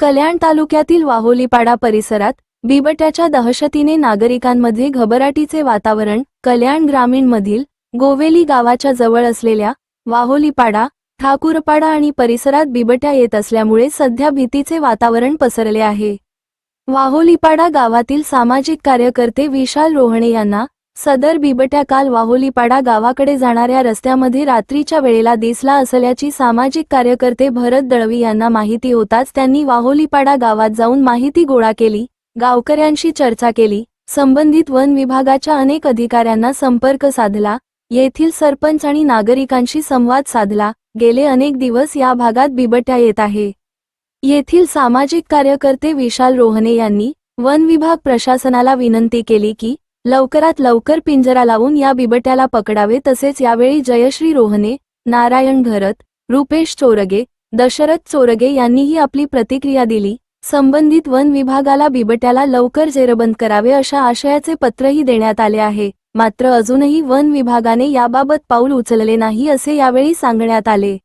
कल्याण तालुक्यातील वाहोलीपाडा परिसरात बिबट्याच्या दहशतीने नागरिकांमध्ये घबराटीचे वातावरण कल्याण ग्रामीणमधील गोवेली गावाच्या जवळ असलेल्या वाहोलीपाडा ठाकूरपाडा आणि परिसरात बिबट्या येत असल्यामुळे सध्या भीतीचे वातावरण पसरले आहे. वाहोलीपाडा गावातील सामाजिक कार्यकर्ते विशाल रोहणे यांना सदर बिबट्या काल वाहोलीपाडा गावाकडे जाणाऱ्या रस्त्यामध्ये रात्रीच्या वेळेला दिसला असल्याची सामाजिक कार्यकर्ते भरत दळवी यांना माहिती होताच त्यांनी वाहोलीपाडा गावात जाऊन माहिती गोळा केली गावकऱ्यांशी चर्चा केली संबंधित वन विभागाच्या अनेक अधिकाऱ्यांना संपर्क साधला येथील सरपंच आणि नागरिकांशी संवाद साधला गेले अनेक दिवस या भागात बिबट्या येत आहे. येथील सामाजिक कार्यकर्ते विशाल रोहने यांनी वन विभाग प्रशासनाला विनंती केली की लवकरात लवकर पिंजरा लावून या बिबट्याला पकडावे तसेच यावेळी जयश्री रोहने नारायण घरत रुपेश चोरगे दशरथ चोरगे यांनीही आपली प्रतिक्रिया दिली संबंधित वन विभागाला बिबट्याला लवकर जेरबंद करावे अशा आशयाचे पत्रही देण्यात आले आहे. मात्र अजूनही वन विभागाने याबाबत पाऊल उचलले नाही असे यावेळी सांगण्यात आले.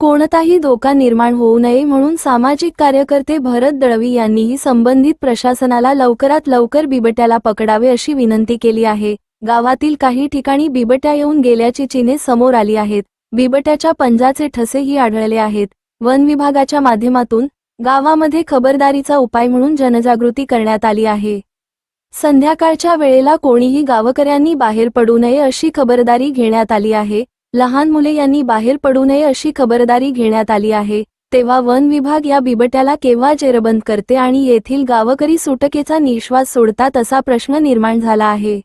कोणताही धोका निर्माण होऊ नये म्हणून सामाजिक कार्यकर्ते भरत दळवी यांनीही संबंधित प्रशासनाला लवकरात लवकर बिबट्याला पकडावे अशी विनंती केली आहे. गावातील काही ठिकाणी बिबट्या येऊन गेल्याची चिन्हे समोर आली आहेत. बिबट्याच्या पंजाचे ठसेही आढळले आहेत. वन विभागाच्या माध्यमातून गावामध्ये खबरदारीचा उपाय म्हणून जनजागृती करण्यात आली आहे. संध्याकाळच्या वेळेला कोणीही गावकऱ्यांनी बाहेर पडू नये अशी खबरदारी घेण्यात आली आहे. लहान मुले यांनी बाहेर पडू नये अशी खबरदारी घेण्यात आली आहे. तेव्हा वन विभाग या बिबट्याला केव्हा जेरबंद करते आणि येथील गावकरी सुटकेचा निश्वास सोडतात असा प्रश्न निर्माण झाला आहे.